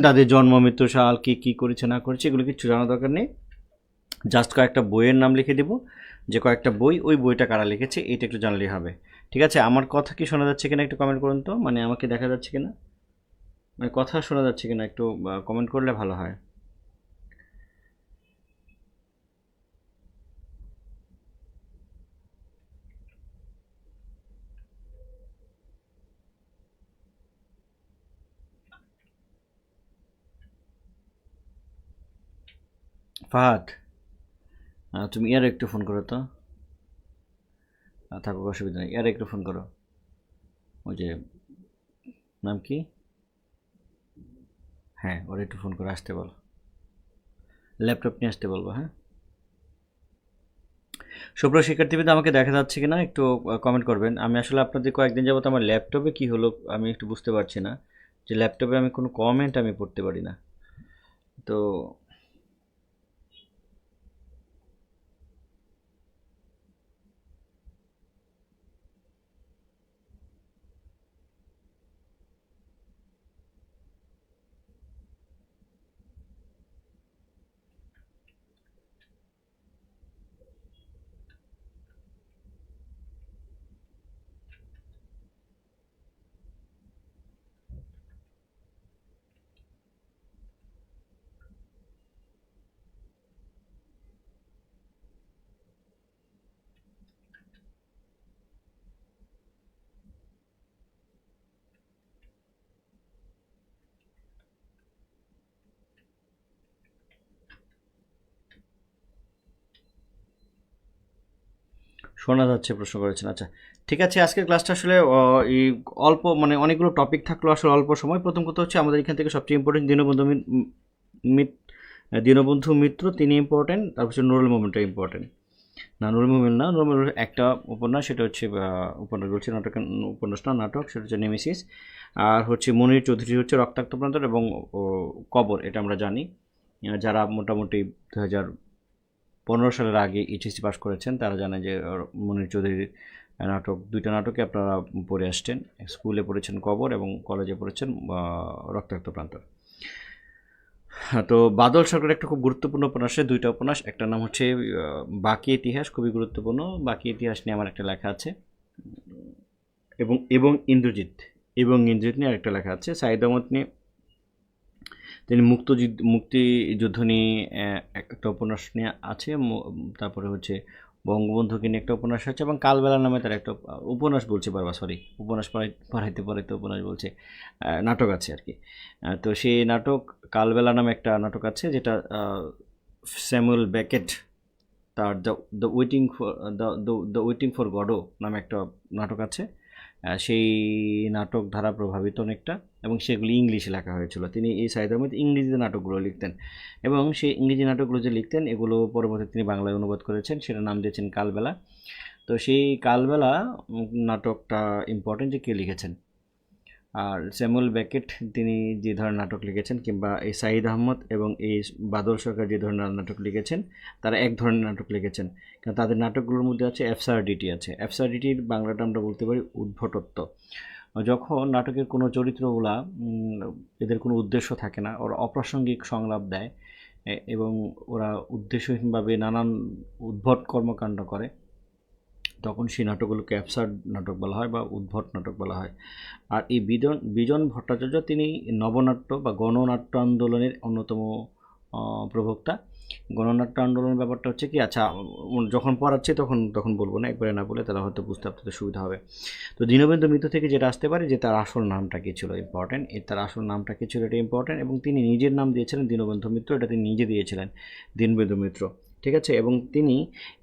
তাদের জন্ম, মৃত্যু, সাল, কী কী করেছে, না করেছে, এগুলো কিছু জানা দরকার নেই। জাস্ট কয়েকটা বইয়ের নাম লিখে দেবো। যে কয়েকটা বই, ওই বইটা কারা লিখেছে, এটা একটু জানলেই হবে। ঠিক আছে? আমার কথা কি শোনা যাচ্ছে কিনা একটু কমেন্ট করুন তো। মানে আমাকে দেখা যাচ্ছে কিনা? মানে কথা শোনা যাচ্ছে কিনা একটু কমেন্ট করলে ভালো হয়। ফাহাদ তুমি ইয়ার একটু ফোন করো তো। থাকুক, অসুবিধা নেই। ইয়ার একটু ফোন করো। ওই যে, নাম কি? হ্যাঁ ওর একটু ফোন করে আসতে বল। ল্যাপটপ নিয়ে আসতে বলব হ্যাঁ? শুভ্র শিক্ষার্থীবিদ আমাকে দেখা যাচ্ছে কিনা একটু কমেন্ট করবেন। আমি আসলে আপনাদের কয়েকদিন যাবত আমার ল্যাপটপে কি হলো, আমি একটু বুঝতে পারছি না। যে ল্যাপটপে আমি কোনো কমেন্ট আমি পড়তে পারি না। তো শোনা যাচ্ছে, প্রশ্ন করেছেন। আচ্ছা ঠিক আছে, আজকের ক্লাসটা আসলে এই অল্প মানে অনেকগুলো টপিক থাকল আসলে অল্প সময়। প্রথম কথা হচ্ছে, আমাদের এখান থেকে সবচেয়ে ইম্পর্টেন্ট দীনবন্ধু দীনবন্ধু মিত্র, তিনি ইম্পর্টেন্ট তারপর হচ্ছে নুরুল মোমেন্টটা ইম্পর্টেন্ট না, নুরুল মোমেন না, নুরুল মোমেন্ট একটা উপন্যাস, সেটা হচ্ছে উপন্যাস বলছি, নাটক, উপন্যাস না, নাটক, সেটা হচ্ছে নেমেসিস আর হচ্ছে মনির চৌধুরী হচ্ছে রক্তাক্ত প্রান্তর এবং কবর, এটা আমরা জানি। যারা মোটামুটি দু হাজার পনেরো সালের আগে এইচএসসি পাস করেছেন। তারা জানে যে মনির চৌধুরীর নাটক, দুইটা নাটকে আপনারা পড়ে আসছেন। স্কুলে পড়েছেন কবর এবং কলেজে পড়েছেন রক্তাক্ত প্রান্তর। তো বাদল সরকারের একটা খুব গুরুত্বপূর্ণ উপন্যাসে দুইটা উপন্যাস। একটা নাম হচ্ছে বাকি ইতিহাস, খুবই গুরুত্বপূর্ণ। বাকি ইতিহাস নিয়ে আমার একটা লেখা আছে। এবং এবং ইন্দ্রজিৎ এবং ইন্দ্রজিৎ নিয়ে আরেকটা লেখা আছে। সাইদ আহমদ নিয়ে তিনি মুক্তযুদ্ধ, মুক্তিযুদ্ধ নিয়ে একটা উপন্যাস নিয়ে আছে তারপরে হচ্ছে বঙ্গবন্ধুকে নিয়ে একটা উপন্যাস আছে এবং কালবেলা নামে তার একটা উপন্যাস বলছে বারবার সরি উপন্যাস পড়াই, পড়াইতে পড়াইতে উপন্যাস বলছে নাটক আছে আর কি। তো সেই নাটক, কালবেলা নামে একটা নাটক আছে যেটা স্যামুয়েল ব্যাকেট তার the the waiting for the the waiting for Godot নামে একটা নাটক আছে। সেই নাটক ধারা প্রভাবিত অনেকটা এবং সেগুলি ইংলিশে লেখা হয়েছিল। তিনি এই সাহিত্যের মধ্যে ইংরেজিতে নাটকগুলো লিখতেন এবং সেই ইংরেজি নাটকগুলো যে লিখতেন, এগুলো পরবর্তী তিনি বাংলায় অনুবাদ করেছেন, সেটা নাম দিয়েছেন কালবেলা। তো সেই কালবেলা নাটকটা ইম্পর্টেন্ট যে কে লিখেছেন? আর স্যামুয়েল ব্যাকেট তিনি যে ধরনের নাটক লিখেছেন, কিংবা এই সাইদ আহমদ এবং এই বাদল সরকার যে ধরনের নাটক লিখেছেন, তারা এক ধরনের নাটক লিখেছেন। কারণ তাদের নাটকগুলোর মধ্যে আছে অ্যাবসার্ডিটি আছে। অ্যাবসার্ডিটির বাংলাটা আমরা বলতে পারি উদ্ভটত্ব। যখন নাটকের কোনো চরিত্রগুলা এদের কোনো উদ্দেশ্য থাকে না, ওরা অপ্রাসঙ্গিক সংলাপ দেয় এবং ওরা উদ্দেশ্যহীনভাবে নানান উদ্ভট কর্মকাণ্ড করে তখন সেই নাটকগুলোকে অ্যাবসার্ড নাটক বলা হয় বা উদ্ভট নাটক বলা হয়। আর এই বিজন বিজন ভট্টাচার্য তিনি নবনাট্য বা গণনাট্য আন্দোলনের অন্যতম প্রবক্তা। গণনাট্য আন্দোলনের ব্যাপারটা হচ্ছে কি আচ্ছা যখন পড়াচ্ছি তখন তখন বলব না, একবারে না বলে তারা হয়তো বুঝতে আপনাদের সুবিধা হবে। তো দীনবন্ধু মিত্র থেকে যেটা আসতে পারে যে তার আসল নামটা কী ছিল ইম্পর্টেন্ট এর তার আসল নামটা কী ছিল এটা ইম্পর্টেন্ট এবং তিনি নিজের নাম দিয়েছিলেন দীনবন্ধু মিত্র, এটা তিনি নিজে দিয়েছিলেন দীনবন্ধু মিত্র। ঠিক আছে? এবং তিনি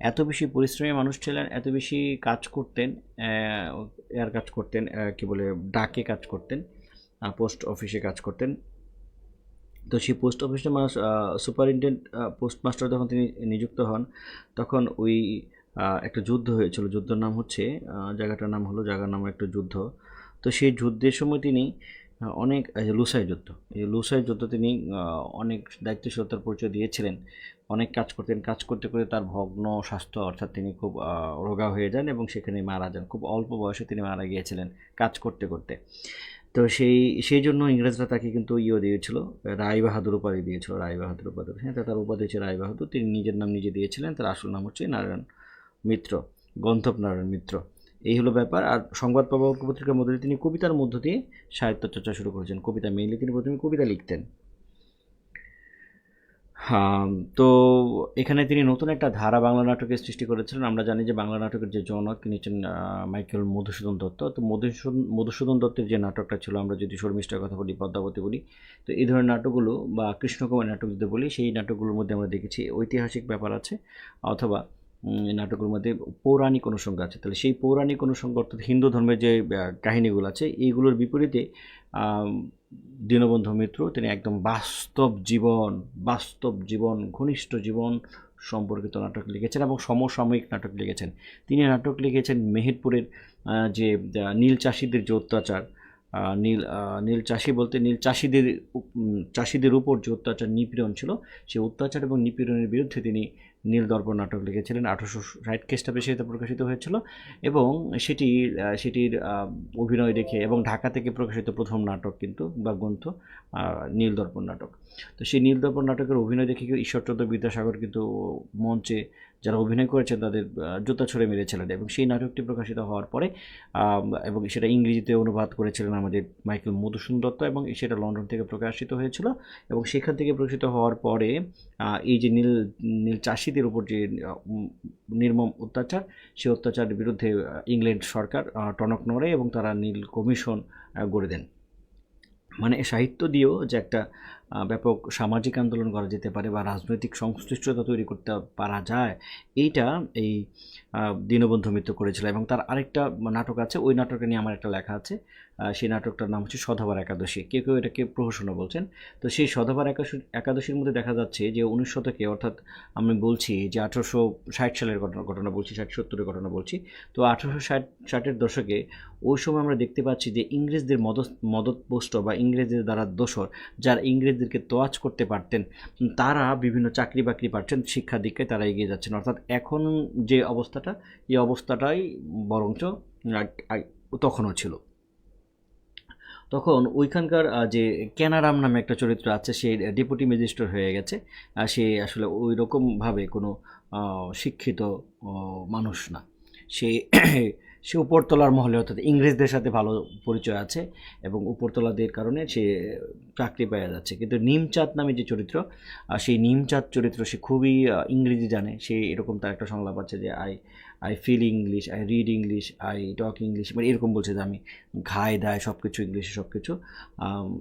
এত বেশি পরিশ্রমী মানুষ ছিলেন, এত বেশি কাজ করতেন এয়ার কাজ করতেন কি বলে, ডাকে কাজ করতেন পোস্ট অফিসে কাজ করতেন। তো সেই পোস্ট অফিসে মানুষ সুপারিনটেন্ডেন্ট পোস্টমাস্টার যখন তিনি নিযুক্ত হন, তখন ওই একটা যুদ্ধ হয়েছিল। যুদ্ধের নাম হচ্ছে জায়গাটার নাম হলো জায়গার নাম একটা যুদ্ধ। তো সেই যুদ্ধের সময় তিনি অনেক লুসাই যুদ্ধ। এই লুসাই যুদ্ধ তিনি অনেক দায়িত্বশীলতার পরিচয় দিয়েছিলেন। অনেক কাজ করতেন। কাজ করতে করতে তার ভগ্ন স্বাস্থ্য অর্থাৎ তিনি খুব রোগা হয়ে যান এবং সেখানে মারা যান। খুব অল্প বয়সে তিনি মারা গিয়েছিলেন কাজ করতে করতে। তো সেই সেই জন্য ইংরেজরা তাকে কিন্তু ইয়ে দিয়েছিল, রায় বাহাদুর উপাধি দিয়েছিল, রায় বাহাদুর উপাধি। হ্যাঁ তার উপাধি হচ্ছে রায় বাহাদুর। তিনি নিজের নাম নিজে দিয়েছিলেন। তার আসল নাম হচ্ছে নারায়ণ মিত্র গন্থব নারায়ণ মিত্র। এই হলো ব্যাপার। আর সংবাদ প্রভাবক পত্রিকার মধ্যে তিনি কবিতার মধ্য দিয়ে সাহিত্য চর্চা শুরু করেছেন। কবিতা মেইনলি তিনি প্রথমে কবিতা লিখতেন। হ্যাঁ তো এখানে তিনি নতুন একটা ধারা বাংলা নাটকের সৃষ্টি করেছিলেন। আমরা জানি যে বাংলা নাটকের যে জনক, তিনি হচ্ছেন মাইকেল মধুসূদন দত্ত। তো মধুসূদন মধুসূদন দত্তের যে নাটকটা ছিল, আমরা যদি শর্মিষ্ঠার কথা বলি, পদ্মাবতী বলি, তো এই ধরনের নাটকগুলো বা কৃষ্ণকুমার নাটক যদি বলি, সেই নাটকগুলোর মধ্যে আমরা দেখেছি ঐতিহাসিক ব্যাপার আছে। অথবা নাটকের মধ্যে পৌরাণিক অনুষঙ্গ আছে। তাহলে সেই পৌরাণিক অনুষঙ্গ অর্থাৎ হিন্দু ধর্মের যে কাহিনীগুলো আছে, এইগুলোর বিপরীতে দীনবন্ধু মিত্র তিনি একদম বাস্তব জীবন বাস্তব জীবন, ঘনিষ্ঠ জীবন সম্পর্কিত নাটক লিখেছেন এবং সমসাময়িক নাটক লিখেছেন। তিনি নাটক লিখেছেন মেহেরপুরের যে নীল চাষিদের যে অত্যাচার নীল নীল চাষি বলতে নীল চাষিদের চাষিদের উপর যে অত্যাচার নিপীড়ন ছিল সেই অত্যাচার এবং নিপীড়নের বিরুদ্ধে তিনি নীল দর্পণ নাটক লিখেছিলেন। আঠারোশো ষাট খ্রিস্টাব্দে সেটা প্রকাশিত হয়েছিল এবং সেটি সেটির অভিনয় দেখে এবং ঢাকা থেকে প্রকাশিত প্রথম নাটক কিন্তু বা গ্রন্থ নীল দর্পণ নাটক। তো সেই নীল দর্পণ নাটকের অভিনয় দেখে ঈশ্বরচন্দ্র বিদ্যাসাগর কিন্তু মঞ্চে যারা অভিনয় করেছেন তাদের জুতা ছড়ে মেরেছিলেন এবং সেই নাটকটি প্রকাশিত হওয়ার পরে এবং সেটা ইংরেজিতে অনুবাদ করেছিলেন আমাদের মাইকেল মধুসূদন দত্ত এবং সেটা লন্ডন থেকে প্রকাশিত হয়েছিল এবং সেখান থেকে প্রকাশিত হওয়ার পরে এই যে নীল নীল চাষিদের উপর যে নির্মম অত্যাচার সেই অত্যাচারের বিরুদ্ধে ইংল্যান্ড সরকার টনক নড়ে এবং তারা নীল কমিশন গড়ে দেন। মানে সাহিত্য দিয়েও যে একটা ব্যাপক সামাজিক আন্দোলন করা যেতে পারে বা রাজনৈতিক সংশ্লিষ্টতা তৈরি করতে পারা যায়, এইটা এই দীনবন্ধু মিত্র করেছিল। এবং তার আরেকটা নাটক আছে, ওই নাটকটা নিয়ে আমার একটা লেখা আছে সেই নাটকটার নাম হচ্ছে সধবার একাদশী। কেউ কেউ এটাকে প্রহসনও বলছেন। তো সেই সধবার একাদশী একাদশীর মধ্যে দেখা যাচ্ছে যে উনিশ শতকে, অর্থাৎ আমি বলছি যে আঠারোশো ষাট সালের ঘটনা ঘটনা বলছি, ষাট সত্তরের ঘটনা বলছি, তো আঠারোশো ষাট, ষাটের দশকে ওই সময় আমরা দেখতে পাচ্ছি যে ইংরেজদের মদত, মদতপুষ্ট বা ইংরেজদের দ্বারা দোসর যারা ইংরেজদেরকে তোয়াজ করতে পারতেন। তারা বিভিন্ন চাকরি বাকরি পাচ্ছেন শিক্ষা দীক্ষায় তারা এগিয়ে যাচ্ছেন। অর্থাৎ এখন যে অবস্থাটা, এই অবস্থাটাই বরঞ্চ তখনও ছিল। তখন ওইখানকার যে ক্যানারাম নামে একটা চরিত্র আছে, সে ডেপুটি ম্যাজিস্ট্রেট হয়ে গেছে। সে আসলে ওই রকমভাবে কোনো শিক্ষিত মানুষ না। সে সে উপরতলার মহলে, অর্থাৎ ইংরেজদের সাথে ভালো পরিচয় আছে এবং উপরতলাদের কারণে সে চাকরি পেয়ে যাচ্ছে। কিন্তু নিমচাঁদ নামে যে চরিত্র সেই নিমচাঁদ চরিত্র সে খুবই ইংরেজি জানে। সে এরকম তার একটা সংলাপ আছে যে, I I feel English, I read English, I talk English. মানে এরকম বলছে যে, আমি ঘায় দায় সব কিছু ইংলিশে সব কিছু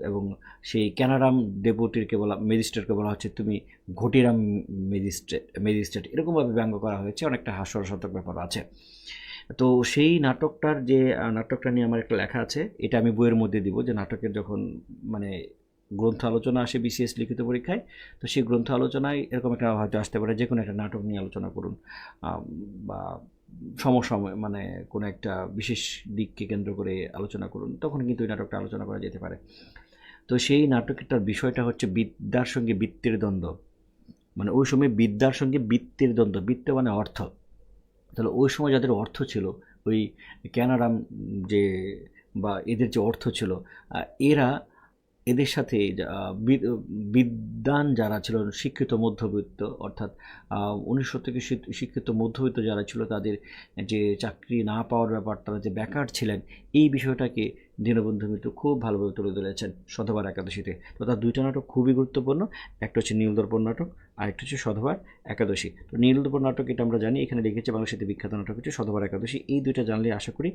এবং সেই ক্যানারাম ডেপুটিরকে বলা ম্যাজিস্ট্রেটকে বলা হচ্ছে, তুমি ঘটিরাম ম্যাজিস্ট্রেট ম্যাজিস্ট্রেট এরকমভাবে ব্যঙ্গ করা হয়েছে। অনেকটা হাস্যরসাত্মক ব্যাপার আছে। তো সেই নাটকটার যে নাটকটা নিয়ে আমার একটা লেখা আছে, এটা আমি বইয়ের মধ্যে দিব যে নাটকের যখন মানে গ্রন্থ আলোচনা আসে বিসিএস লিখিত পরীক্ষায়, তো সেই গ্রন্থ আলোচনায় এরকম একটা হয়তো আসতে পারে যে কোনো একটা নাটক নিয়ে আলোচনা করুন বা সমসময় মানে কোনো একটা বিশেষ দিককে কেন্দ্র করে আলোচনা করুন, তখন কিন্তু ওই নাটকটা আলোচনা করা যেতে পারে। তো সেই নাটকটার বিষয়টা হচ্ছে বিদ্যার সঙ্গে বৃত্তের দ্বন্দ্ব। মানে ওই সময় বিদ্যার সঙ্গে বৃত্তের দ্বন্দ্ব, বৃত্ত মানে অর্থ। তাহলে ওই সময় যাদের অর্থ ছিল, ওই ক্যানারাম যে বা এদের যে অর্থ ছিল এরা এদের সাথে বিদ্যান যারা ছিল, শিক্ষিত মধ্যবিত্ত, অর্থাৎ উনিশশো থেকে শিক্ষিত মধ্যবিত্ত যারা ছিল, তাদের যে চাকরি না পাওয়ার ব্যাপার তারা যে বেকার ছিলেন, এই বিষয়টাকে দীনবন্ধু মিত্র খুব ভালোভাবে তুলে ধরেছেন শতবার একাদশীতে। তো তার দুইটা নাটক খুবই গুরুত্বপূর্ণ, একটা হচ্ছে নীলদর্পণ নাটক আর একটা হচ্ছে শতবার একাদশী। তো নীলদর্পণ নাটক এটা আমরা জানি, এখানে লিখেছে বাংলা বিখ্যাত নাটক হচ্ছে শতবার একাদশী। এই দুইটা জানলে আশা করি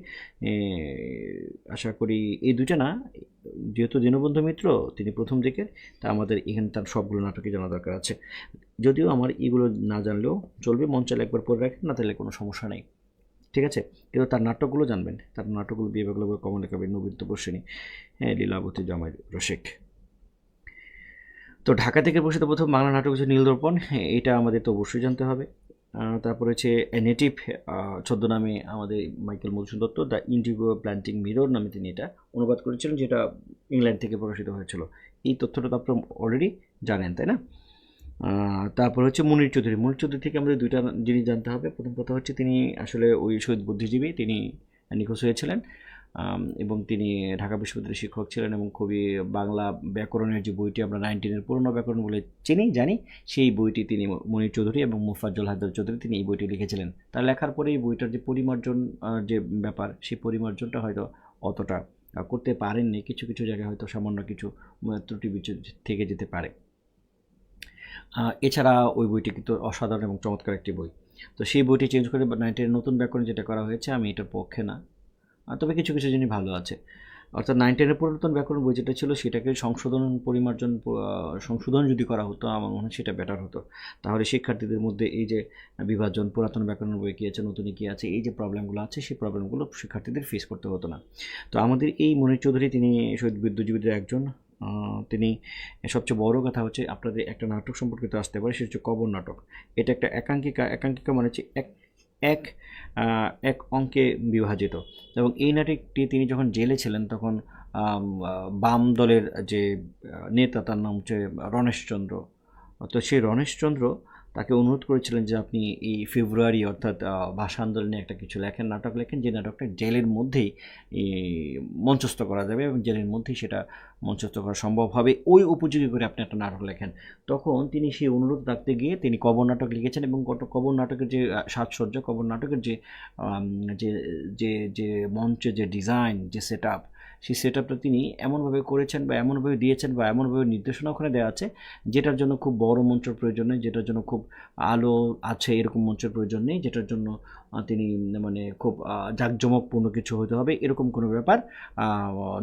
আশা করি এই দুইটা না, যেহেতু দীনবন্ধু মিত্র, তিনি প্রথম দিকের, তা আমাদের এখানে তার সবগুলো নাটকই জানা দরকার আছে। যদিও আমার এগুলো না জানলেও চলবে, মন একবার পড়ে রাখেন, না তাহলে কোনো সমস্যা নেই। ঠিক আছে? কিন্তু তার নাটকগুলো জানবেন। তার নাটকগুলো বিয়ে বাগলো কমলে কবি নবীন তপস্বিনী হ্যাঁ লীলাবতী জামাই রসিক। তো ঢাকা থেকে প্রসিদ্ধ প্রথম বাংলা নাটক হচ্ছে নীলদর্পণ হ্যাঁ, এটা আমাদের তো অবশ্যই জানতে হবে। তারপর হচ্ছে নেটিভ ছদ্মনামে আমাদের Michael Madhusudan Dutt the indigo planting mirror নামে তিনি এটা অনুবাদ করেছিলেন যেটা ইংল্যান্ড থেকে প্রকাশিত হয়েছিল। এই তথ্যটা তো আপনারা অলরেডি জানেন তাই না? তারপর হচ্ছে মুনির চৌধুরী। মুনির চৌধুরী থেকে আমাদের দুইটা জিনিস জানতে হবে। প্রথম কথা হচ্ছে তিনি আসলে ওই শহীদ বুদ্ধিজীবী। তিনি নিখোঁজ হয়েছিলেন এবং তিনি ঢাকা বিশ্ববিদ্যালয়ের শিক্ষক ছিলেন এবং খুবই বাংলা ব্যাকরণের যে বইটি আমরা নাইনটিনের পুরনো ব্যাকরণ বলে চিনি, জানি, সেই বইটি তিনি মনির চৌধুরী এবং মুফাজ্জল হায়দার চৌধুরী তিনি এই বইটি লিখেছিলেন। তার লেখার পরে এই বইটার যে পরিমার্জন যে ব্যাপার, সেই পরিমার্জনটা হয়তো অতটা করতে পারেননি। কিছু কিছু জায়গায় হয়তো সামান্য কিছু ত্রুটি বিচ্যুতি থেকে যেতে পারে। এছাড়া ওই বইটি কিন্তু অসাধারণ এবং চমৎকার একটি বই। তো সেই বইটি চেঞ্জ করে নাইনটির নতুন ব্যাকরণ যেটা করা হয়েছে, আমি এটার পক্ষে না। তবে কিছু কিছু জিনিস ভালো আছে। অর্থাৎ নাইনটিনের পুরাতন ব্যাকরণ বই যেটা ছিল, সেটাকে সংশোধন পরিমার্জন সংশোধন যদি করা হতো, আমার মনে হয় সেটা বেটার হতো। তাহলে শিক্ষার্থীদের মধ্যে এই যে বিভাজন, পুরাতন ব্যাকরণ বই কী আছে, নতুন কী আছে, এই যে প্রবলেমগুলো আছে, সেই প্রবলেমগুলো শিক্ষার্থীদের ফেস করতে হতো না। তো আমাদের এই মনির চৌধুরী, তিনি শহীদ বিদ্যুৎজীবীদের একজন তিনি সবচেয়ে বড় কথা হচ্ছে আপনাদের একটা নাটক সম্পর্কিত আসতে পারে, সেটা হচ্ছে কবর নাটক। এটা একটা একাঙ্কিকা একাঙ্কিকা মানে হচ্ছে এক এক এক অঙ্কে বিভাজিত। এবং এই নাটকটি তিনি যখন জেলে ছিলেন, তখন বাম দলের যে নেতা, তার নাম হচ্ছে রণেশচন্দ্র। তো সেই রণেশচন্দ্র তাকে অনুরোধ করেছিলেন যে আপনি এই ফেব্রুয়ারি অর্থাৎ ভাষা আন্দোলনে একটা কিছু লেখেন, নাটক লেখেন, যে নাটকটা জেলের মধ্যেই মঞ্চস্থ করা যাবে এবং জেলের মধ্যেই সেটা মঞ্চস্থ করা সম্ভব হবে। ওই উপযোগী করে আপনি একটা নাটক লেখেন। তখন তিনি সেই অনুরোধ রাখতে গিয়ে তিনি কবর নাটক লিখেছেন এবং কত- কবর নাটকের যে সাজসজ্জা, কবর নাটকের যে যে যে মঞ্চের যে ডিজাইন, যে সেট আপ সেই সেট আপটা তিনি এমনভাবে করেছেন বা এমনভাবে দিয়েছেন বা এমনভাবে নির্দেশনা ওখানে দেওয়া আছে, যেটার জন্য খুব বড় মঞ্চের প্রয়োজন নেই, যেটার জন্য খুব আলো আছে এরকম মঞ্চের প্রয়োজন নেই, যেটার জন্য তিনি মানে খুব জাঁকজমকপূর্ণ কিছু হতে হবে, এরকম কোনো ব্যাপার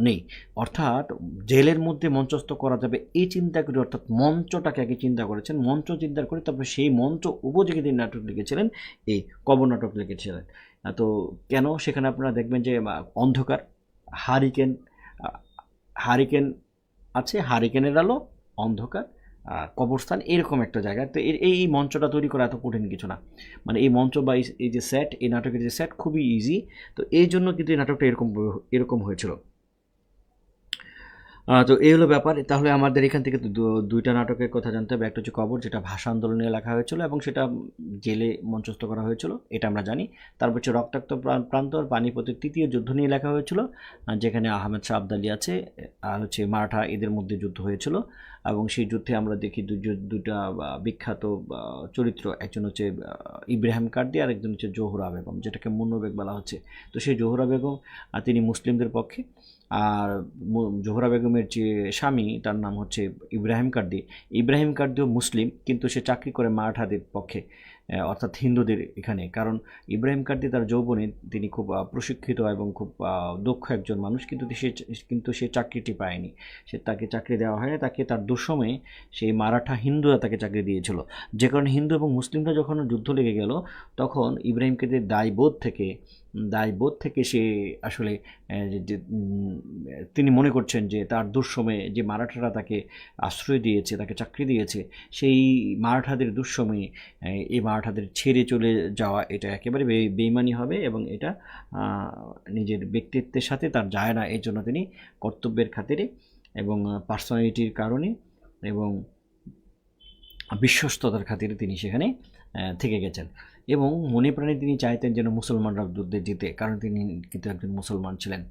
নেই। অর্থাৎ জেলের মধ্যে মঞ্চস্থ করা যাবে এই চিন্তা করে, অর্থাৎ মঞ্চটাকে আগে চিন্তা করেছেন, মঞ্চ চিন্তা করে তারপরে সেই মঞ্চ উপযোগী তিনি নাটক লিখেছিলেন, এই কবর নাটক লিখেছিলেন। তো কেন? সেখানে আপনারা দেখবেন যে অন্ধকার হারিকেন হারিকেন আছে, হারিকেনের আলো, অন্ধকার কবরস্থান, এরকম একটা জায়গা। তো এই মঞ্চটা তৈরি করা এত কঠিন কিছু না। মানে এই মঞ্চ বা এই- যে সেট এই নাটকের যে সেট খুবই ইজি তো এই জন্য কিন্তু এই নাটকটা এরকম এরকম হয়েছিল। তো এই হলো ব্যাপার। তাহলে আমাদের এখান থেকে দুইটা নাটকের কথা জানতে হবে। একটা হচ্ছে কবর, যেটা ভাষা আন্দোলনে লেখা হয়েছিল এবং সেটা জেলে মঞ্চস্থ করা হয়েছিল, এটা আমরা জানি। তারপর হচ্ছে রক্তাক্ত প্রান্তর, পানিপথের তৃতীয় যুদ্ধ নিয়ে লেখা হয়েছিল যেখানে আহমেদ শাহ আবদালি আছে আর হচ্ছে মারাঠা এদের মধ্যে যুদ্ধ হয়েছিল। এবং সেই যুদ্ধে আমরা দেখি দুটা বিখ্যাত চরিত্র, একজন হচ্ছে ইব্রাহিম কার্দি আর একজন হচ্ছে জোহরা বেগম, যেটাকে মুন্নবেগ বলা হচ্ছে। তো সেই জোহরা বেগম তিনি মুসলিমদের পক্ষে। আর জোহরা বেগমের যে স্বামী, তার নাম হচ্ছে ইব্রাহিম কার্দি। ইব্রাহিম কার্দিও মুসলিম, কিন্তু সে চাকরি করে মারাঠাদের পক্ষে অর্থাৎ হিন্দুদের এখানে। কারণ ইব্রাহিম কার্দি তার যৌবনে তিনি খুব প্রশিক্ষিত এবং খুব দক্ষ একজন মানুষ, কিন্তু সে কিন্তু সে চাকরিটি পায়নি। সে তাকে চাকরি দেওয়া হয় তাকে তার দুঃসময়ে সেই মারাঠা হিন্দুরা তাকে চাকরি দিয়েছিল। যে কারণে হিন্দু এবং মুসলিমরা যখন যুদ্ধ লেগে গেল, তখন ইব্রাহিম কার্দির দায়বোধ থেকে দায়বোধ থেকে সে আসলে যে- তিনি মনে করছেন যে তার দুঃসময়ে যে মারাঠারা তাকে আশ্রয় দিয়েছে, তাকে চাকরি দিয়েছে, সেই মারাঠাদের দুঃসময়ে এই মারাঠাদের ছেড়ে চলে যাওয়া এটা একেবারে বেইমানি হবে এবং এটা নিজের ব্যক্তিত্বের সাথে তার যায় না, এর জন্য তিনি কর্তব্যের খাতিরে এবং পার্সোনালিটির কারণে এবং বিশ্বস্ততার খাতিরে তিনি সেখানে থেকে গেছেন। এবং মনে প্রাণে তিনি চাইতেন যেন মুসলমানরা যুদ্ধে জিতে, কারণ তিনি কিন্তু একজন মুসলমান ছিলেন।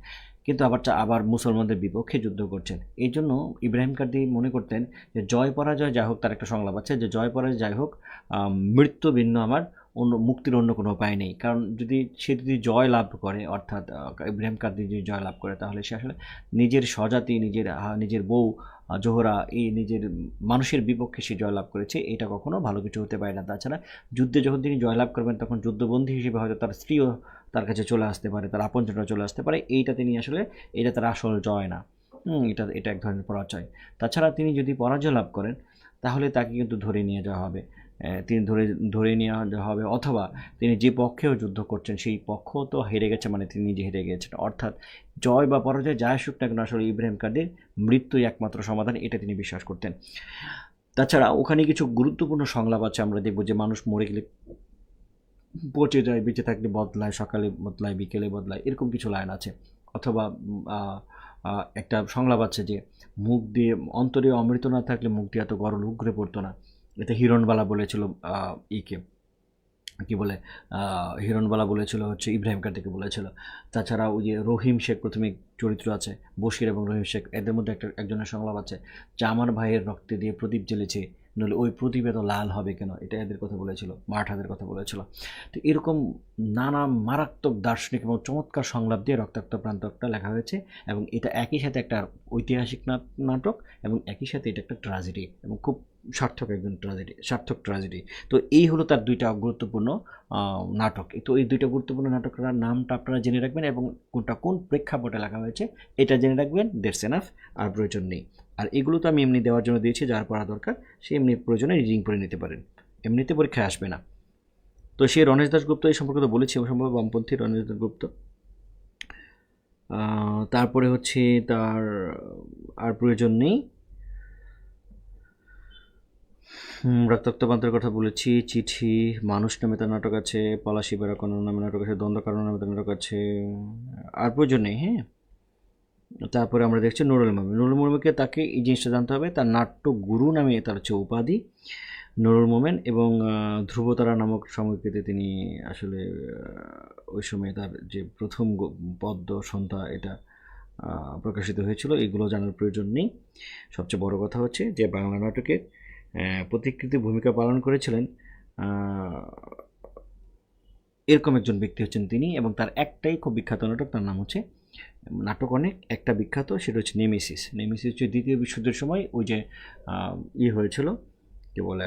কিন্তু আবার আবার মুসলমানদের বিপক্ষে যুদ্ধ করছেন। এই জন্য ইব্রাহিম কার্দি মনে করতেন যে, জয় পরাজয় যাই হোক, তার একটা সংলাপ আছে যে, জয় পরাজয় যাই হোক মৃত্যু ভিন্ন আমার, অন্য, মুক্তির অন্য কোনো উপায় নেই। কারণ যদি সে যদি জয় লাভ করে, অর্থাৎ ইব্রাহিম কার্দি যদি জয় লাভ করে, তাহলে সে আসলে নিজের স্বজাতি, নিজের নিজের বউ জোহরা এই নিজের মানুষের বিপক্ষে সে জয়লাভ করেছে, এটা কখনো ভালো কিছু হতে পারে না। তাছাড়া যুদ্ধে যখন তিনি জয়লাভ করবেন, তখন যুদ্ধবন্দী হিসেবে হয়তো তার স্ত্রীও তার কাছে চলে আসতে পারে, তার আপনজনরা চলে আসতে পারে। এইটা তিনি আসলে, এটা তার আসল জয় না। এটা এটা এক ধরনের পরাজয়। তাছাড়া তিনি যদি পরাজয় লাভ করেন, তাহলে তাকে কিন্তু ধরে নিয়ে যাওয়া হবে। তিনি ধরে ধরে নিয়ে যাওয়া হবে অথবা তিনি যে পক্ষেও যুদ্ধ করছেন, সেই পক্ষ তো হেরে গেছে মানে তিনি নিজে হেরে গেছেন অর্থাৎ জয় বা পরাজয় যা আসুক না কেন আসলে ইব্রাহিম কাদের মৃত্যুই একমাত্র সমাধান, এটা তিনি বিশ্বাস করতেন। তাছাড়া ওখানে কিছু গুরুত্বপূর্ণ সংলাপ আছে, আমরা দেখব যে মানুষ মরে গেলে পচে যায়, বেঁচে থাকলে বদলায়, সকালে বদলায়, বিকেলে বদলায়, এরকম কিছু লাইন আছে। অথবা একটা সংলাপ আছে যে মুখ দিয়ে, অন্তরে অমৃত না থাকলে মুখ দিয়ে এত গরল উগরে পড়তো না। এটা হিরণবালা বলেছিল ইকে, কি বলে হিরণবালা বলেছিল হচ্ছে, ইব্রাহিম কার্তিকে বলেছিল। তাছাড়া ওই যে রহিম শেখ প্রথমে চরিত্র আছে, বশির এবং রহিম শেখ, এদের মধ্যে একটা, একজনের সংলাপ আছে। যে আমার ভাইয়ের রক্তে দিয়ে প্রদীপ জ্বেলেছে, নইলে ওই প্রদীপ এত লাল হবে কেন? এটা এদের কথা বলেছিল মারাঠাদের কথা বলেছিল। তো এরকম নানা মারাত্মক দার্শনিক এবং চমৎকার সংলাপ দিয়ে রক্তাক্ত প্রান্তকটা লেখা হয়েছে এবং এটা একই সাথে একটা ঐতিহাসিক নাটক এবং একই সাথে এটা একটা ট্রাজেডি এবং খুব সার্থক একজন ট্রাজেডি সার্থক ট্রাজেডি তো এই হলো তার দুইটা গুরুত্বপূর্ণ নাটক। তো এই দুইটা গুরুত্বপূর্ণ নাটকের নামটা আপনারা জেনে রাখবেন এবং কোনটা কোন প্রেক্ষাপটে লেখা হয়েছে, এটা জেনে রাখবেন দেড়স এনাফ আর প্রয়োজন নেই। আর এগুলো তো আমি এমনি দেওয়ার জন্য দিয়েছি, যার পড়া দরকার, সে এমনি প্রয়োজনে রিডিং করে নিতে পারেন। এমনিতে পরীক্ষায় আসবে না। তো সে রণেশ দাসগুপ্ত এই সম্পর্কে তো বলেছি সম্ভব বামপন্থী রণেশ দাসগুপ্ত তারপরে হচ্ছে তার, আর প্রয়োজন নেই রক্তাক্ত পান্তের কথা বলেছি, চিঠি, মানুষ নামে তার নাটক আছে, পলাশি বেড়াকোনা নামে নাটক আছে দ্বন্দ্ব কারণ নামে তার নাটক আছে, আর প্রয়োজন নেই হ্যাঁ? তারপরে আমরা দেখছি নুরুল মামি নুরুল মামিকে তাকে এই জিনিসটা জানতে হবে, তার নাট্য গুরু নামে তার হচ্ছে উপাধি নুরুল মোমেন এবং ধ্রুবতারা নামক সাময়িকীতে তিনি আসলে ওই সময়ে তার যে প্রথম পদ্ম সন্ধ্যা এটা প্রকাশিত হয়েছিল, এগুলো জানার প্রয়োজন নেই। সবচেয়ে বড় কথা হচ্ছে যে বাংলা নাটকের প্রতিকৃতি ভূমিকা পালন করেছিলেন এরকম একজন ব্যক্তি হচ্ছেন তিনি এবং তার একটাই খুব বিখ্যাত নাটক, তার নাম হচ্ছে নাটক অনেক, একটা বিখ্যাত, সেটা হচ্ছে নেমেসিস। নেমেসিস হচ্ছে দ্বিতীয় বিশ্বযুদ্ধের সময় ওই যে ইয়ে হয়েছিল, কি বলে,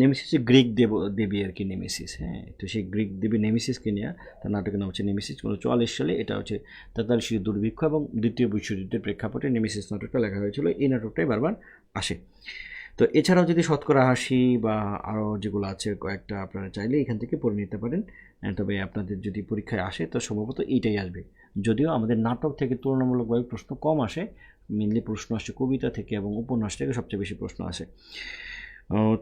নেমেসিস হচ্ছে গ্রিক দেব, দেবী আর কি, নেমেসিস হ্যাঁ তো সেই গ্রিক দেবী নেমেসিসকে নিয়ে তার নাটকের নাম হচ্ছে নেমেসিস উনিশশো চুয়াল্লিশ সালে, এটা হচ্ছে তেতাল্লিশ দুর্ভিক্ষ এবং দ্বিতীয় বিশ্বযুদ্ধের প্রেক্ষাপটে নেমেসিস নাটকটা লেখা হয়েছিল, এই নাটকটাই বারবার আসে। তো এছাড়াও যদি শতকরা হাসি বা আরও যেগুলো আছে, কয়েকটা আপনারা চাইলে এখান থেকে পড়ে নিতে পারেন। তবে আপনাদের যদি পরীক্ষায় আসে, তো সম্ভবত এইটাই আসবে। যদিও আমাদের নাটক থেকে তুলনামূলকভাবে প্রশ্ন কম আসে মেনলি প্রশ্ন আসে কবিতা থেকে এবং উপন্যাস থেকে সবচেয়ে বেশি প্রশ্ন আসে।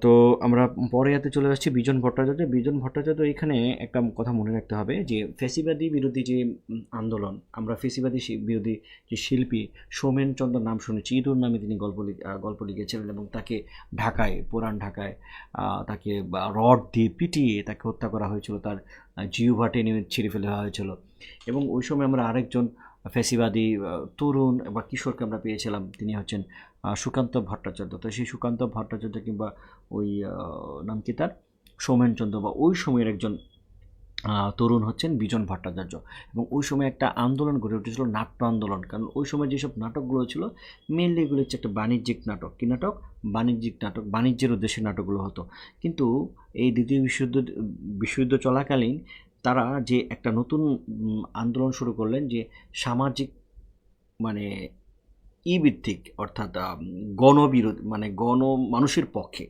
তো আমরা পরে হাতে চলে যাচ্ছি বিজন ভট্টাচার্য। বিজন ভট্টাচার্য এখানে একটা কথা মনে রাখতে হবে যে, ফেসিবাদী বিরোধী যে আন্দোলন, আমরা ফেসিবাদী বিরোধী যে শিল্পী সোমেন চন্দ্র নাম শুনেছি, ইঁদুর নামে তিনি গল্প গল্প লিখেছিলেন এবং তাকে ঢাকায়, পুরান ঢাকায় তাকে রড দিয়ে পিটিয়ে তাকে হত্যা করা হয়েছিল, তার জিউভা টেনে ছিঁড়ে ফেলে দেওয়া হয়েছিল। এবং ওই সময় আমরা আরেকজন ফেসিবাদী তরুণ বা কিশোরকে আমরা পেয়েছিলাম, তিনি হচ্ছেন সুকান্ত ভট্টাচার্য। তো সেই সুকান্ত ভট্টাচার্য কিংবা ওই নাম কি তার? সৌমেনচন্দ্র বা ওই সময়ের একজন তরুণ হচ্ছেন বিজন ভট্টাচার্য। এবং ওই সময় একটা আন্দোলন গড়ে উঠেছিল, নাট্য আন্দোলন। কারণ ওই সময় যেসব নাটকগুলো ছিল মেনলি এগুলো হচ্ছে একটা বাণিজ্যিক নাটক। কী নাটক? বাণিজ্যিক নাটক, বাণিজ্যের উদ্দেশ্যে নাটকগুলো হতো। কিন্তু এই দ্বিতীয় বিশ্বযুদ্ধ বিশ্বযুদ্ধ চলাকালীন তারা যে একটা নতুন আন্দোলন শুরু করলেন যে সামাজিক মানে ই ভিত্তিক অর্থাৎ গণবিরোধী মানে গণ মানুষের পক্ষে।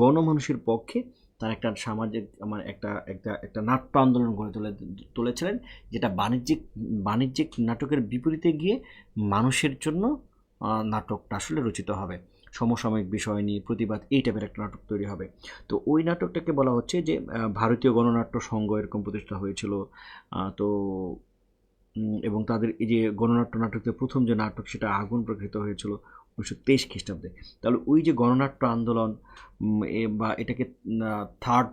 গণমানুষের পক্ষে তার একটা সামাজিক মানে একটা একটা একটা নাট্য আন্দোলন গড়ে তুলে, তুলেছিলেন, যেটা বাণিজ্যিক বাণিজ্যিক নাটকের বিপরীতে গিয়ে মানুষের জন্য নাটকটা আসলে রচিত হবে। সমসাময়িক বিষয় নিয়ে প্রতিবাদ, এই টাইপের একটা নাটক তৈরি হবে। তো ওই নাটকটাকে বলা হচ্ছে যে ভারতীয় গণনাট্য সংঘ এরকম প্রতিষ্ঠা হয়েছিল। তো এবং তাদের এই যে গণনাট্য নাটকের প্রথম যে নাটক সেটা আগুন প্রকৃত হয়েছিল উনিশশো তেইশ খ্রিস্টাব্দে। তাহলে ওই যে গণনাট্য আন্দোলন বা এটাকে থার্ড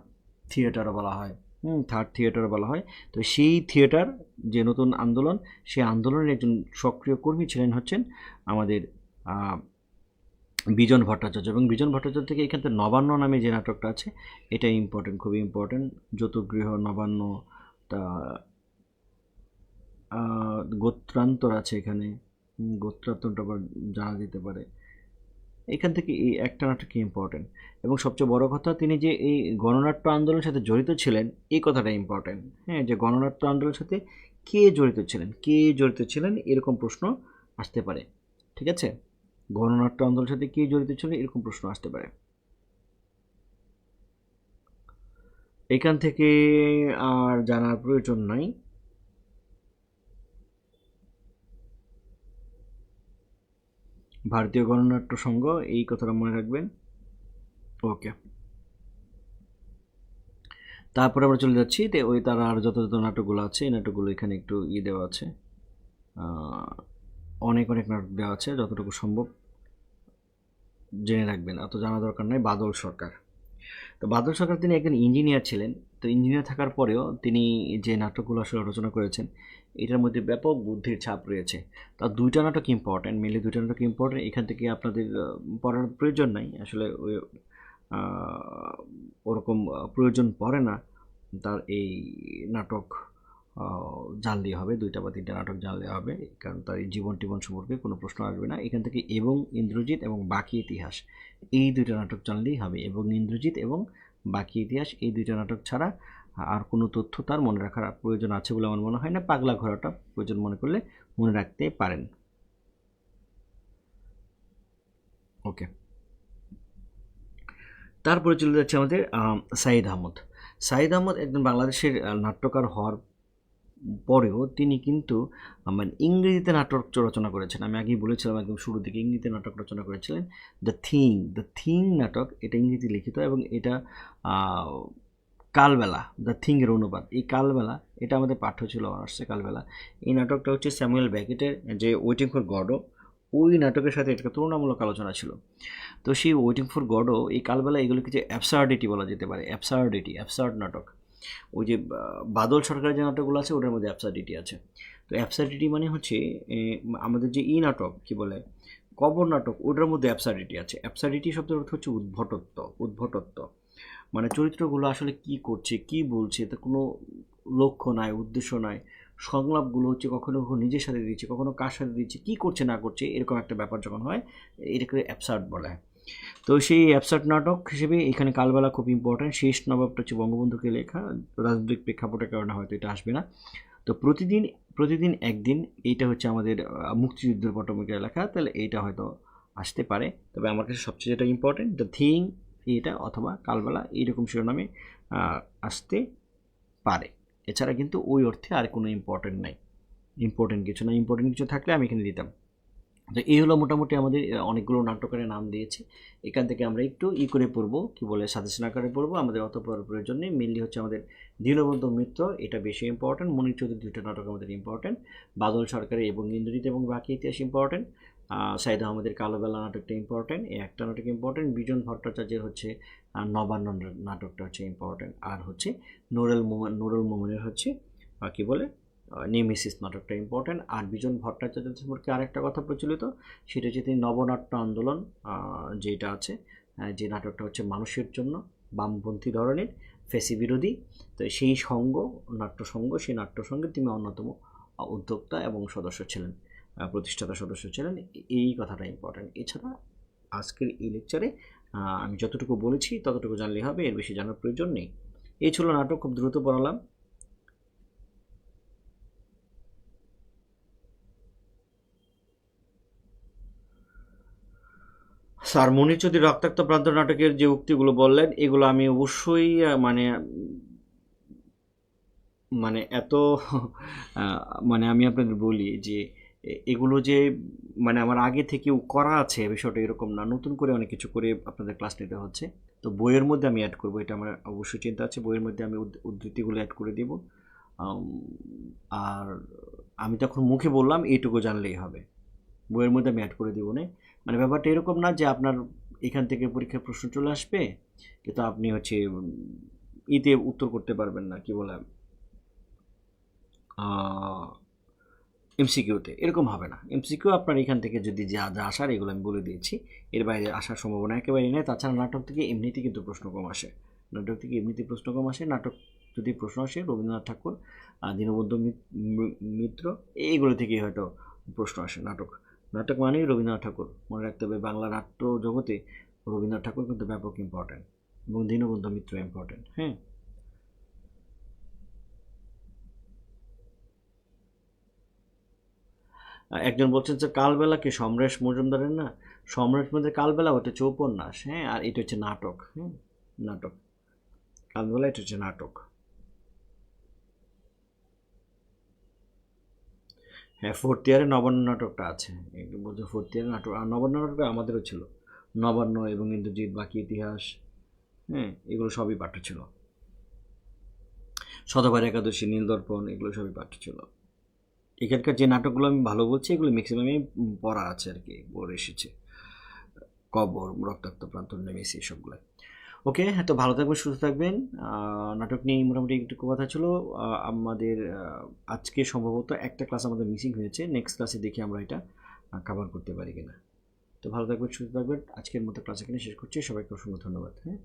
থিয়েটার বলা হয়, হুম থার্ড থিয়েটার বলা হয়। তো সেই থিয়েটার যে নতুন আন্দোলন, সেই আন্দোলনের একজন সক্রিয় কর্মী ছিলেন হচ্ছেন আমাদের বিজন ভট্টাচার্য। এবং বিজন ভট্টাচার্য থেকে এখান থেকে নবান্ন নামে যে নাটকটা আছে, এটা ইম্পর্টেন্ট খুবই ইম্পর্টেন্ট যতগৃহ নবান্ন, তা গোত্রান্তর আছে এখানে। গোত্রান্তরটা আবার জানা যেতে পারে। এখান থেকে এই একটা নাটক ইম্পর্টেন্ট এবং সবচেয়ে বড় কথা, তিনি যে এই গণনাট্য আন্দোলনের সাথে জড়িত ছিলেন, এই কথাটা ইম্পর্টেন্ট হ্যাঁ যে গণনাট্য আন্দোলনের সাথে কে জড়িত ছিলেন? কে জড়িত ছিলেন? এরকম প্রশ্ন আসতে পারে। ঠিক আছে? গণনাট্য আন্দোলনের সাথে কে জড়িত ছিলেন? এরকম প্রশ্ন আসতে পারে। এখান থেকে আর জানার প্রয়োজন নাই। ভারতীয় গণনাট্য সংঘ, এই কথাটা মনে রাখবেন। ওকে। তারপরে আমরা চলে যাচ্ছি তো ওই তার আর যত যত নাটকগুলো আছে, এই নাটকগুলো এখানে একটু ইয়ে দেওয়া আছে। অনেক অনেক নাটক দেওয়া আছে, যতটুকু সম্ভব জেনে রাখবেন। অত জানা দরকার নাই, বাদল সরকার। তো বাদল সরকার তিনি একজন ইঞ্জিনিয়ার ছিলেন। তো ইঞ্জিনিয়ার থাকার পরেও তিনি যে নাটকগুলো আসলে রচনা করেছেন এটার মধ্যে ব্যাপক বুদ্ধির ছাপ রয়েছে। তার দুইটা নাটক ইম্পর্ট্যান্ট মেনলি দুইটা নাটক ইম্পর্ট্যান্ট এখান থেকে আপনাদের পড়ার প্রয়োজন নাই। আসলে ওরকম প্রয়োজন পড়ে না। তার এই নাটক জানলেই হবে, দুইটা বা তিনটা নাটক জানলে হবে। কারণ তার এই জীবন টিবন সম্পর্কে কোনো প্রশ্ন আসবে না। এখান থেকে এবং ইন্দ্রজিৎ এবং বাকি ইতিহাস, এই দুইটা নাটক জানলেই হবে। এবং ইন্দ্রজিৎ এবং বাকি ইতিহাস, এই দুইটা নাটক ছাড়া আর কোনো তথ্য তার মনে রাখার প্রয়োজন আছে বলে আমার মনে হয় না। পাগলা ঘোড়াটা প্রয়োজন মনে করলে মনে রাখতে পারেন। ওকে। তারপরে চলে যাচ্ছে আমাদের আম, সাইদ আহমদ। সাইদ আহমদ একজন বাংলাদেশের নাট্যকার হওয়ার পরেও তিনি কিন্তু মানে ইংরেজিতে নাটক রচনা করেছেন। আমি আগেই বলেছিলাম একদম শুরুর দিকে ইংরেজিতে নাটক রচনা করেছিলেন। দ্য থিং দ্য থিং নাটক এটা ইংরেজি লিখিত এবং এটা কালবেলা দ্য থিংয়ের অনুবাদ এই কালবেলা, এটা আমাদের পাঠ্য ছিল অনার্সে কালবেলা। এই নাটকটা হচ্ছে স্যামুয়েল ব্যাকেটের যে ওয়েটিং ফর গডও ওই নাটকের সাথে এটা তুলনামূলক আলোচনা ছিল। তো সেই ওয়েটিং ফর গডও এই কালবেলা এগুলোকে যে অ্যাবসার্ডিটি বলা যেতে পারে অ্যাবসার্ডিটি অ্যাবসার্ড নাটক। ওই যে বাদল সরকারের যে নাটকগুলো আছে, ওটার মধ্যে অ্যাবসার্ডিটি আছে। তো অ্যাবসার্ডিটি মানে হচ্ছে আমাদের যে ই নাটক, কি বলে, কবর নাটক, ওটার মধ্যে অ্যাবসার্ডিটি আছে। অ্যাবসার্ডিটি শব্দের অর্থ হচ্ছে উদ্ভটত্ব উদ্ভটত্ব। মানে চরিত্রগুলো আসলে কি করছে, কি বলছে তা কোনো লক্ষ্য নাই, উদ্দেশ্য নাই। সংলাপগুলো হচ্ছে কখনো কখনো নিজের সাথে দিচ্ছে, কখনো কার সাথে দিচ্ছে, কী করছে, না করছে, এরকম একটা ব্যাপার যখন হয়, এটাকে অ্যাবসার্ড বলা। হয় তো সেই অ্যাবসার্ড নাটক হিসেবে এখানে কালবেলা খুব ইম্পর্ট্যান্ট শেষ নবাবটা হচ্ছে বঙ্গবন্ধুকে লেখা, রাজনৈতিক প্রেক্ষাপটের কারণে হয়তো এটা আসবে না। তো প্রতিদিন প্রতিদিন একদিন এইটা হচ্ছে আমাদের মুক্তিযুদ্ধের পটমিকা লেখা, তাহলে এইটা হয়তো আসতে পারে। তবে আমার কাছে সবচেয়ে যেটা ইম্পর্টেন্ট দ্য থিং এটা অথবা কালবেলা এইরকম শিরোনামে আসতে পারে। এছাড়া কিন্তু ওই অর্থে আর কোনো ইম্পর্টেন্ট নাই। ইম্পর্টেন্ট কিছু না। ইম্পর্টেন্ট কিছু থাকলে আমি এখানে দিতাম। তো এই হলো মোটামুটি আমাদের অনেকগুলো নাটকের নাম দিয়েছে। এখান থেকে আমরা একটু ই করে পড়ব, কি বলে, সাজেশন আকারে পড়ব। আমাদের অত পড়ার প্রয়োজন নেই মেনলি হচ্ছে আমাদের দীনবন্ধু মিত্র, এটা বেশি ইম্পর্টেন্ট মনির চৌধুরী দুইটা নাটক আমাদের ইম্পর্টেন্ট বাদল সরকারের এবং ইন্দ্রজিৎ এবং বাকি ইতিহাস ইম্পর্টেন্ট সাইদ আহমেদের কালোবেলা নাটকটা ইম্পর্টেন্ট এই একটা নাটক ইম্পর্টেন্ট বিজন ভট্টাচার্যের হচ্ছে নবান্ন নাটকটা হচ্ছে ইম্পর্টেন্ট আর হচ্ছে নুরুল মোমেন নুরুল মোমেনের হচ্ছে কি বলে নেমিসিস নাটকটা ইম্পর্টেন্ট আর বিজন ভট্টাচার্য সম্পর্কে আরেকটা কথা প্রচলিত, সেটা হচ্ছে তিনি নবনাট্য আন্দোলন যেটা আছে যে নাটকটা হচ্ছে মানুষের জন্য বামপন্থী ধরনের, ফেসি বিরোধী, তো সেই সঙ্গ নাট্য সঙ্গ সেই নাট্য সঙ্গে তিনি অন্যতম উদ্যোক্তা এবং সদস্য ছিলেন। প্রতিষ্ঠাতা সদস্য ছিলেন। এই কথাটা ইম্পর্টেন্ট এছাড়া আজকের এই লেকচারে আমি যতটুকু বলেছি, ততটুকু জানলেই হবে, এর বেশি জানার প্রয়োজন নেই। এই ছিল নাটক, খুব দ্রুত পড়ালাম। স্যার মনির রক্তাক্ত প্রান্ত নাটকের যে উক্তিগুলো বললেন, এগুলো আমি অবশ্যই মানে মানে এত মানে আমি আপনাদের বলি যে এগুলো যে মানে আমার আগে থেকে করা আছে, বিষয়টা এরকম না। নতুন করে অনেক কিছু করে আপনাদের ক্লাস নিতে হচ্ছে। তো বইয়ের মধ্যে আমি অ্যাড করব, এটা আমার অবশ্যই চিন্তা আছে। বইয়ের মধ্যে আমি উদ্ধৃতিগুলো অ্যাড করে দেব। আর আমি তখন মুখে বললাম, এইটুকু জানলেই হবে। বইয়ের মধ্যে আমি অ্যাড করে দেবো না। মানে ব্যাপারটা এরকম না যে, আপনার এখান থেকে পরীক্ষার প্রশ্ন চলে আসবে, কিন্তু আপনি হচ্ছে ইতে উত্তর করতে পারবেন না, কি বলে? এমসিকিউতে এরকম হবে না। এমসিকিউ আপনার এখান থেকে যদি যা যা আসার, এগুলো আমি বলে দিয়েছি। এর বাইরে আসার সম্ভাবনা একেবারেই নেই। তাছাড়া নাটক থেকে এমনিতে কিন্তু প্রশ্ন কম আসে। নাটক থেকে এমনিতে প্রশ্ন কম আসে। নাটক যদি প্রশ্ন আসে, রবীন্দ্রনাথ ঠাকুর দীনবন্ধু মিত্র এইগুলো থেকেই হয়তো প্রশ্ন আসে নাটক। নাটক মানেই রবীন্দ্রনাথ ঠাকুর। মনে রাখতে হবে বাংলা নাট্য জগতে রবীন্দ্রনাথ ঠাকুর কিন্তু ব্যাপক ইম্পর্ট্যান্ট এবং দীনবন্ধু মিত্র ইম্পর্ট্যান্ট হ্যাঁ? একজন বলছেন যে, কালবেলা কি সমরেশ মজুমদারের না? সমরেশ মধ্যে কালবেলা, ওটা হচ্ছে উপন্যাস হ্যাঁ আর এটা হচ্ছে নাটক হ্যাঁ নাটক। কালবেলা, এটা হচ্ছে নাটক। হ্যাঁ ফোর্থ ইয়ারে নবান্ন নাটকটা আছে। বলছে ফোর্থ ইয়ারে নাটক, আর নবান্ন নাটকটা আমাদেরও ছিল। নবান্ন এবং ইন্দ্রজিৎ, বাকি ইতিহাস হ্যাঁ এগুলো সবই পাঠ্য ছিল। শতবার একাদশী, নীলদর্পণ, এগুলো সবই পাঠ্য ছিল। এখানকার যে নাটকগুলো আমি ভালো বলছি, এগুলো ম্যাক্সিমামই পড়া আছে আর কি, পড়ে এসেছে। কবর, রক্তাক্ত প্রান্ত নেমেছি সবগুলো ওকে হ্যাঁ তো ভালো থাকবেন, সুস্থ থাকবেন। নাটক নিয়ে মোটামুটি একটু কথা ছিল। আমাদের আজকে সম্ভবত একটা ক্লাস আমাদের মিসিং হয়েছে। নেক্সট ক্লাসে দেখি আমরা এটা কাভার করতে পারি কিনা। তো ভালো থাকবেন, সুস্থ থাকবেন। আজকের মতো ক্লাস এখানে শেষ করছি। সবাইকে অসংখ্য ধন্যবাদ হ্যাঁ?